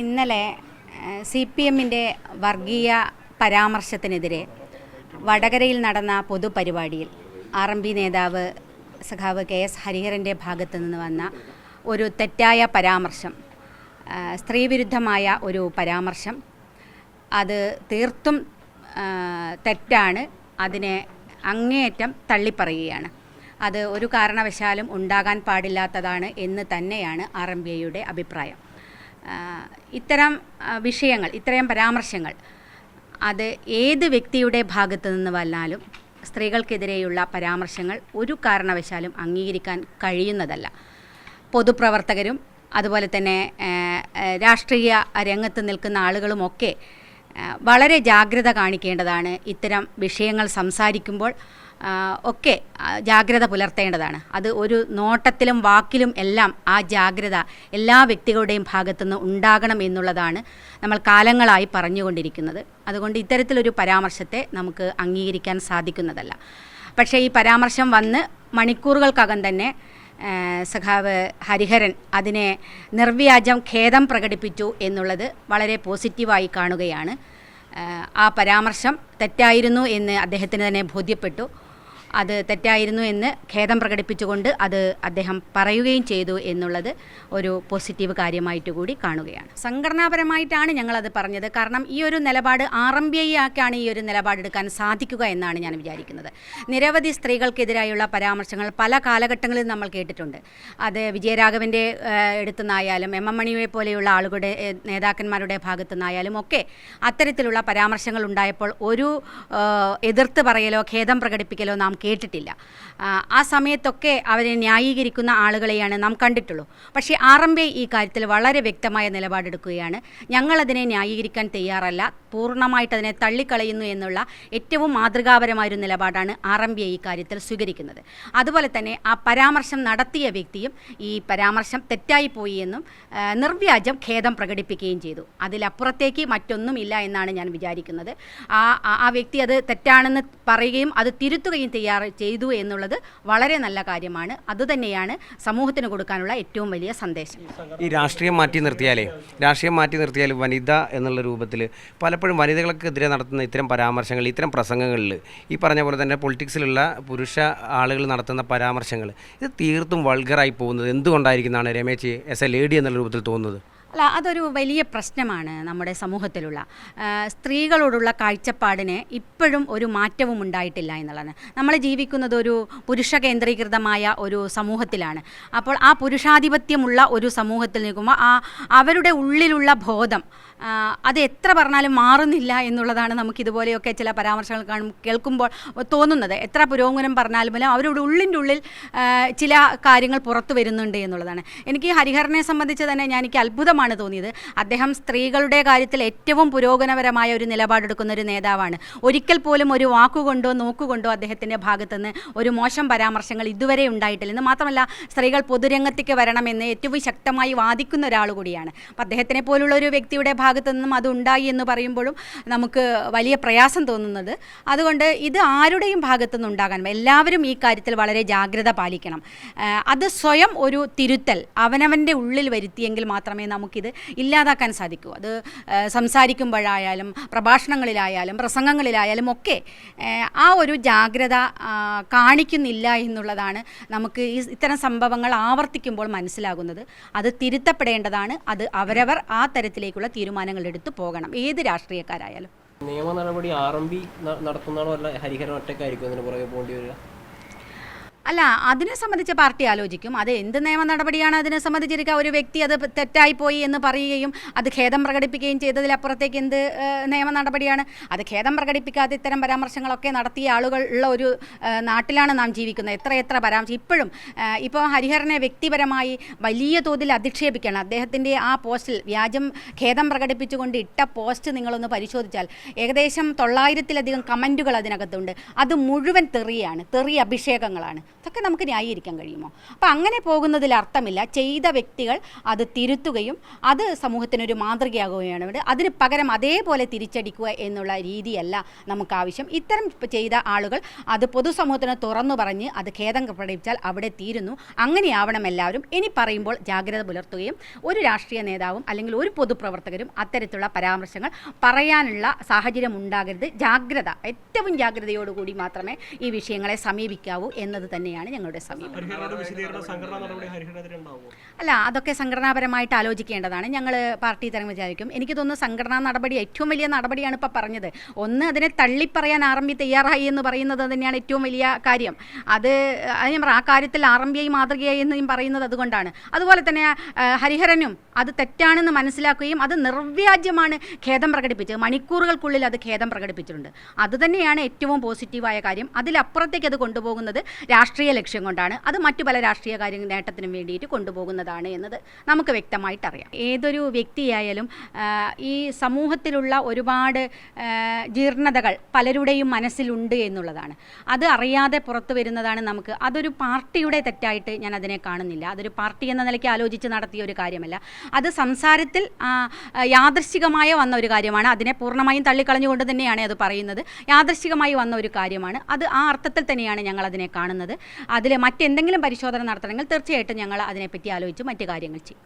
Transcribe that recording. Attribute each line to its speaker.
Speaker 1: ഇന്നലെ C P എമ്മിന്റെ വർഗീയ പരാമർശത്തിനെതിരെ വടകരയിൽ നടന്ന പൊതുപരിപാടിയിൽ ആർ എം പി നേതാവ് സഖാവ് കെ എസ് ഹരിഹരന്റെ ഭാഗത്ത് നിന്ന് വന്ന ഒരു തെറ്റായ പരാമർശം സ്ത്രീവിരുദ്ധമായ ഒരു പരാമർശം അത് തീർത്തും തെറ്റാണ് അതിനെ അങ്ങേയറ്റം തള്ളിപ്പറയുകയാണ്. അത് ഒരു കാരണവശാലും ഉണ്ടാകാൻ പാടില്ലാത്തതാണ് എന്ന് തന്നെയാണ് ആർ എം ബി ഐയുടെ അഭിപ്രായം. ഇത്തരം വിഷയങ്ങൾ ഇത്തരം പരാമർശങ്ങൾ അത് ഏത് വ്യക്തിയുടെ ഭാഗത്തു നിന്ന് വന്നാലും സ്ത്രീകൾക്കെതിരെയുള്ള പരാമർശങ്ങൾ ഒരു കാരണവശാലും അംഗീകരിക്കാൻ കഴിയുന്നതല്ല. പൊതുപ്രവർത്തകരും അതുപോലെ തന്നെ രാഷ്ട്രീയ രംഗത്ത് നിൽക്കുന്ന ആളുകളുമൊക്കെ വളരെ ജാഗ്രത കാണിക്കേണ്ടതാണ് ഇത്തരം വിഷയങ്ങൾ സംസാരിക്കുമ്പോൾ. ഒക്കെ ജാഗ്രത പുലർത്തേണ്ടതാണ്. അത് ഒരു നോട്ടത്തിലും വാക്കിലും എല്ലാം ആ ജാഗ്രത എല്ലാ വ്യക്തികളുടെയും ഭാഗത്തുനിന്ന് ഉണ്ടാകണം എന്നുള്ളതാണ് നമ്മൾ കാലങ്ങളായി പറഞ്ഞുകൊണ്ടിരിക്കുന്നത്. അതുകൊണ്ട് ഇത്തരത്തിലൊരു പരാമർശത്തെ നമുക്ക് അംഗീകരിക്കാൻ സാധിക്കുന്നതല്ല. പക്ഷേ ഈ പരാമർശം വന്ന് മണിക്കൂറുകൾക്കകം തന്നെ സഖാവ് ഹരിഹരൻ അതിനെ നിർവ്യാജം ഖേദം പ്രകടിപ്പിച്ചു എന്നുള്ളത് വളരെ പോസിറ്റീവായി കാണുകയാണ്. ആ പരാമർശം തെറ്റായിരുന്നു എന്ന് അദ്ദേഹത്തിന് തന്നെ ബോധ്യപ്പെട്ടു. അത് തെറ്റായിരുന്നു എന്ന് ഖേദം പ്രകടിപ്പിച്ചുകൊണ്ട് അത് അദ്ദേഹം പറയുകയും ചെയ്തു എന്നുള്ളത് ഒരു പോസിറ്റീവ് കാര്യമായിട്ട് കൂടി കാണുകയാണ്. സംഘടനാപരമായിട്ടാണ് ഞങ്ങളത് പറഞ്ഞത്. കാരണം ഈ ഒരു നിലപാട് ആർ എം ബി ഐ ആക്കാണ് ഈ ഒരു നിലപാടെടുക്കാൻ സാധിക്കുക എന്നാണ് ഞാൻ വിചാരിക്കുന്നത്. നിരവധി സ്ത്രീകൾക്കെതിരായുള്ള പരാമർശങ്ങൾ പല കാലഘട്ടങ്ങളിൽ നമ്മൾ കേട്ടിട്ടുണ്ട്. അത് വിജയരാഘവന്റെ എടുത്തു നിന്നായാലും എം എം മണിയെ പോലെയുള്ള ആളുകളുടെ നേതാക്കന്മാരുടെ ഭാഗത്തു നിന്നായാലും ഒക്കെ അത്തരത്തിലുള്ള പരാമർശങ്ങൾ ഉണ്ടായപ്പോൾ ഒരു എതിർത്ത് പറയലോ ഖേദം പ്രകടിപ്പിക്കലോ നാം കേട്ടിട്ടില്ല. ആ, സമയത്തൊക്കെ അവരെ ന്യായീകരിക്കുന്ന ആളുകളെയാണ് നാം കണ്ടിട്ടുള്ളൂ. പക്ഷേ ആർ എം ഈ കാര്യത്തിൽ വളരെ വ്യക്തമായ നിലപാടെടുക്കുകയാണ്. ഞങ്ങളതിനെ ന്യായീകരിക്കാൻ തയ്യാറല്ല. പൂർണമായിട്ട് അതിനെ തള്ളിക്കളയുന്നു എന്നുള്ള ഏറ്റവും മാതൃകാപരമായൊരു നിലപാടാണ് ആർ എം ഈ കാര്യത്തിൽ സ്വീകരിക്കുന്നത്. അതുപോലെ തന്നെ ആ പരാമർശം നടത്തിയ വ്യക്തിയും ഈ പരാമർശം തെറ്റായി പോയി എന്നും നിർവ്യാജം ഖേദം പ്രകടിപ്പിക്കുകയും ചെയ്തു. അതിലപ്പുറത്തേക്ക് മറ്റൊന്നുമില്ല എന്നാണ് ഞാൻ വിചാരിക്കുന്നത്. ആ ആ- വ്യക്തി അത് തെറ്റാണെന്ന് പറയുകയും അത് തിരുത്തുകയും തയ്യാറ് ചെയ്തു എന്നുള്ളത് വളരെ നല്ല കാര്യമാണ്. അതുതന്നെയാണ് സമൂഹത്തിന് കൊടുക്കാനുള്ള ഏറ്റവും വലിയ സന്ദേശം.
Speaker 2: ഈ രാഷ്ട്രീയം മാറ്റി നിർത്തിയാലേ രാഷ്ട്രീയം മാറ്റി നിർത്തിയാൽ വനിത എന്നുള്ള രൂപത്തിൽ പലപ്പോഴും വനിതകൾക്കെതിരെ നടത്തുന്ന ഇത്തരം പരാമർശങ്ങൾ ഇത്തരം പ്രസംഗങ്ങളിൽ ഈ പറഞ്ഞ പോലെ തന്നെ പൊളിറ്റിക്സിലുള്ള പുരുഷ ആളുകൾ നടത്തുന്ന പരാമർശങ്ങൾ ഇത് തീർത്തും വൾഗറായി പോകുന്നത് എന്തുകൊണ്ടായിരിക്കുന്നതാണ് രമേശ് എസ് എ ലേഡി എന്നുള്ള രൂപത്തിൽ തോന്നുന്നത്?
Speaker 1: അല്ല അതൊരു വലിയ പ്രശ്നമാണ് നമ്മുടെ സമൂഹത്തിലുള്ള. സ്ത്രീകളോടുള്ള കാഴ്ചപ്പാടിന് ഇപ്പോഴും ഒരു മാറ്റവും ഉണ്ടായിട്ടില്ല എന്നുള്ളതാണ്. നമ്മൾ ജീവിക്കുന്നത് ഒരു പുരുഷ കേന്ദ്രീകൃതമായ ഒരു സമൂഹത്തിലാണ്. അപ്പോൾ ആ പുരുഷാധിപത്യമുള്ള ഒരു സമൂഹത്തിൽ നിൽക്കുമ്പോൾ ആ അവരുടെ ഉള്ളിലുള്ള ബോധം അത് എത്ര പറഞ്ഞാലും മാറുന്നില്ല എന്നുള്ളതാണ് നമുക്ക് ഇതുപോലെയൊക്കെ ചില പരാമർശങ്ങൾ കാണും കേൾക്കുമ്പോൾ തോന്നുന്നത്. എത്ര പുരോഗമനം പറഞ്ഞാലും അവരുടെ ഉള്ളിന്റെ ഉള്ളിൽ ചില കാര്യങ്ങൾ പുറത്തു വരുന്നുണ്ട് എന്നുള്ളതാണ്. എനിക്ക് ഹരിഹരനെ സംബന്ധിച്ച് തന്നെ ഞാൻ എനിക്ക് അത്ഭുതമാണ് തോന്നിയത്. അദ്ദേഹം സ്ത്രീകളുടെ കാര്യത്തിൽ ഏറ്റവും പുരോഗമനപരമായ ഒരു നിലപാടെടുക്കുന്ന ഒരു നേതാവാണ്. ഒരിക്കൽ പോലും ഒരു വാക്കുകൊണ്ടോ നോക്കുകൊണ്ടോ അദ്ദേഹത്തിന്റെ ഭാഗത്തുനിന്ന് ഒരു മോശം പരാമർശങ്ങൾ ഇതുവരെ ഉണ്ടായിട്ടില്ല. എന്ന് മാത്രമല്ല സ്ത്രീകൾ പൊതുരംഗത്തേക്ക് വരണമെന്ന് ഏറ്റവും ശക്തമായി വാദിക്കുന്ന ഒരാൾ കൂടിയാണ്. അപ്പം അദ്ദേഹത്തിനെ പോലുള്ള ഒരു വ്യക്തിയുടെ ഭാഗത്തു നിന്നും അത് ഉണ്ടായി എന്ന് പറയുമ്പോഴും നമുക്ക് വലിയ പ്രയാസം തോന്നുന്നത്. അതുകൊണ്ട് ഇത് ആരുടെയും ഭാഗത്തു നിന്ന് ഉണ്ടാകാൻ എല്ലാവരും ഈ കാര്യത്തിൽ വളരെ ജാഗ്രത പാലിക്കണം. അത് സ്വയം ഒരു തിരുത്തൽ അവനവന്റെ ഉള്ളിൽ വരുത്തിയെങ്കിൽ മാത്രമേ നമുക്കിത് ഇല്ലാതാക്കാൻ സാധിക്കൂ. അത് സംസാരിക്കുമ്പോഴായാലും പ്രഭാഷണങ്ങളിലായാലും പ്രസംഗങ്ങളിലായാലും ഒക്കെ ആ ഒരു ജാഗ്രത കാണിക്കുന്നില്ല എന്നുള്ളതാണ് നമുക്ക് ഈ ഇത്തരം സംഭവങ്ങൾ ആവർത്തിക്കുമ്പോൾ മനസ്സിലാകുന്നത്. അത് തിരുത്തപ്പെടേണ്ടതാണ്. അത് അവരവർ ആ തരത്തിലേക്കുള്ള തീരുമാനങ്ങൾ എടുത്തു പോകണം. ഏത് രാഷ്ട്രീയക്കാരായാലും.
Speaker 3: നിയമ നടപടി ആർ എം പി നടത്തുന്നതാണോ അല്ല ഹരിഹരൻ ഒറ്റക്കായിരിക്കും അതിന് പുറകെ പോകേണ്ടി വരിക?
Speaker 1: അല്ല അതിനെ സംബന്ധിച്ച് പാർട്ടി ആലോചിക്കും. അത് എന്ത് നിയമ നടപടിയാണ് അതിനെ സംബന്ധിച്ചിരിക്കുക? ഒരു വ്യക്തി അത് തെറ്റായി പോയി എന്ന് പറയുകയും അത് ഖേദം പ്രകടിപ്പിക്കുകയും ചെയ്തതിലപ്പുറത്തേക്ക് എന്ത് നിയമ നടപടിയാണ്? അത് ഖേദം പ്രകടിപ്പിക്കാതെ ഇത്തരം പരാമർശങ്ങളൊക്കെ നടത്തിയ ആളുകൾ ഉള്ള ഒരു നാട്ടിലാണ് നാം ജീവിക്കുന്നത്. എത്രയെത്ര എത്ര പരാമർശം. ഇപ്പോഴും ഇപ്പോൾ ഹരിഹരനെ വ്യക്തിപരമായി വലിയ തോതിൽ അധിക്ഷേപിക്കണം അദ്ദേഹത്തിന്റെ ആ പോസ്റ്റിൽ വ്യാജം ഖേദം പ്രകടിപ്പിച്ചുകൊണ്ട് ഇട്ട പോസ്റ്റ് നിങ്ങളൊന്ന് പരിശോധിച്ചാൽ ഏകദേശം തൊള്ളായിരത്തിലധികം കമന്റുകൾ അതിനകത്തുണ്ട്. അത് മുഴുവൻ തെറിയാണ്. തെറി അഭിഷേകങ്ങളാണ്. ഇതൊക്കെ നമുക്ക് ന്യായീകരിക്കാൻ കഴിയുമോ? അപ്പോൾ അങ്ങനെ പോകുന്നതിൽ അർത്ഥമില്ല. ചെയ്ത വ്യക്തികൾ അത് തിരുത്തുകയും അത് സമൂഹത്തിനൊരു മാതൃകയാകുകയാണ്. ഇവിടെ അതിന് പകരം അതേപോലെ തിരിച്ചടിക്കുക എന്നുള്ള രീതിയല്ല നമുക്ക് ആവശ്യം. ഇത്തരം ചെയ്ത ആളുകൾ അത് പൊതുസമൂഹത്തിന് തുറന്നു പറഞ്ഞ് അത് ഖേദം പ്രകടിപ്പിച്ചാൽ അവിടെ തീരുന്നു. അങ്ങനെയാവണം എല്ലാവരും. ഇനി പറയുമ്പോൾ ജാഗ്രത പുലർത്തുകയും ഒരു രാഷ്ട്രീയ നേതാവും അല്ലെങ്കിൽ ഒരു പൊതുപ്രവർത്തകരും അത്തരത്തിലുള്ള പരാമർശങ്ങൾ പറയാനുള്ള സാഹചര്യം ഉണ്ടാകരുത്. ജാഗ്രത ഏറ്റവും ജാഗ്രതയോടുകൂടി മാത്രമേ ഈ വിഷയങ്ങളെ സമീപിക്കാവൂ എന്നത് തന്നെയാണ് ഞങ്ങളുടെ സമീപനം. അല്ല അതൊക്കെ സംഘടനാപരമായിട്ട് ആലോചിക്കേണ്ടതാണ്. ഞങ്ങൾ പാർട്ടി തരം വിചാരിക്കും. എനിക്ക് തോന്നുന്നു സംഘടനാ നടപടി ഏറ്റവും വലിയ നടപടിയാണ് ഇപ്പോൾ പറഞ്ഞത്. ഒന്ന് അതിനെ തള്ളിപ്പറയാൻ ആർ എം പി തയ്യാറായി എന്ന് പറയുന്നത് തന്നെയാണ് ഏറ്റവും വലിയ കാര്യം. അത് അത് ഞാൻ ആ കാര്യത്തിൽ ആർ എം പി ഐ മാതൃകയായി എന്ന് പറയുന്നത് അതുകൊണ്ടാണ്. അതുപോലെ തന്നെ ഹരിഹരനും അത് തെറ്റാണെന്ന് മനസ്സിലാക്കുകയും അത് നിർവ്യാജ്യമാണ് ഖേദം പ്രകടിപ്പിച്ചത്. മണിക്കൂറുകൾക്കുള്ളിൽ അത് ഖേദം പ്രകടിപ്പിച്ചിട്ടുണ്ട്. അതുതന്നെയാണ് ഏറ്റവും പോസിറ്റീവായ കാര്യം. അതിലപ്പുറത്തേക്ക് അത് കൊണ്ടുപോകുന്നത് രാഷ്ട്രീയ ലക്ഷ്യം കൊണ്ടാണ് അത് മറ്റു പല രാഷ്ട്രീയ കാര്യ നേട്ടത്തിനും വേണ്ടിയിട്ട് കൊണ്ടുപോകുന്നതാണ് എന്നത് നമുക്ക് വ്യക്തമായിട്ട് അറിയാം ഏതൊരു വ്യക്തിയായാലും ഈ സമൂഹത്തിലുള്ള ഒരുപാട് ജീർണതകൾ പലരുടെയും മനസ്സിലുണ്ട് എന്നുള്ളതാണ്. അത് അറിയാതെ പുറത്തു വരുന്നതാണ് നമുക്ക്. അതൊരു പാർട്ടിയുടെ തെറ്റായിട്ട് ഞാൻ അതിനെ കാണുന്നില്ല. അതൊരു പാർട്ടി എന്ന നിലയ്ക്ക് ആലോചിച്ച് നടത്തിയ ഒരു കാര്യമല്ല. അത് സംസാരത്തിൽ യാദൃശ്ചികമായ വന്ന ഒരു കാര്യമാണ്. അതിനെ പൂർണമായും തള്ളിക്കളഞ്ഞുകൊണ്ട് തന്നെയാണ് അത് പറയുന്നത്. യാദൃശ്ചികമായി വന്ന ഒരു കാര്യമാണ്. അത് ആ അർത്ഥത്തിൽ തന്നെയാണ് ഞങ്ങൾ അതിനെ കാണുന്നത്. അതിൽ മറ്റെന്തെങ്കിലും പരിശോധന നടത്തണമെങ്കിൽ തീർച്ചയായിട്ടും ഞങ്ങൾ അതിനെപ്പറ്റി ആലോചിച്ച് മറ്റു കാര്യങ്ങൾ ചെയ്യും.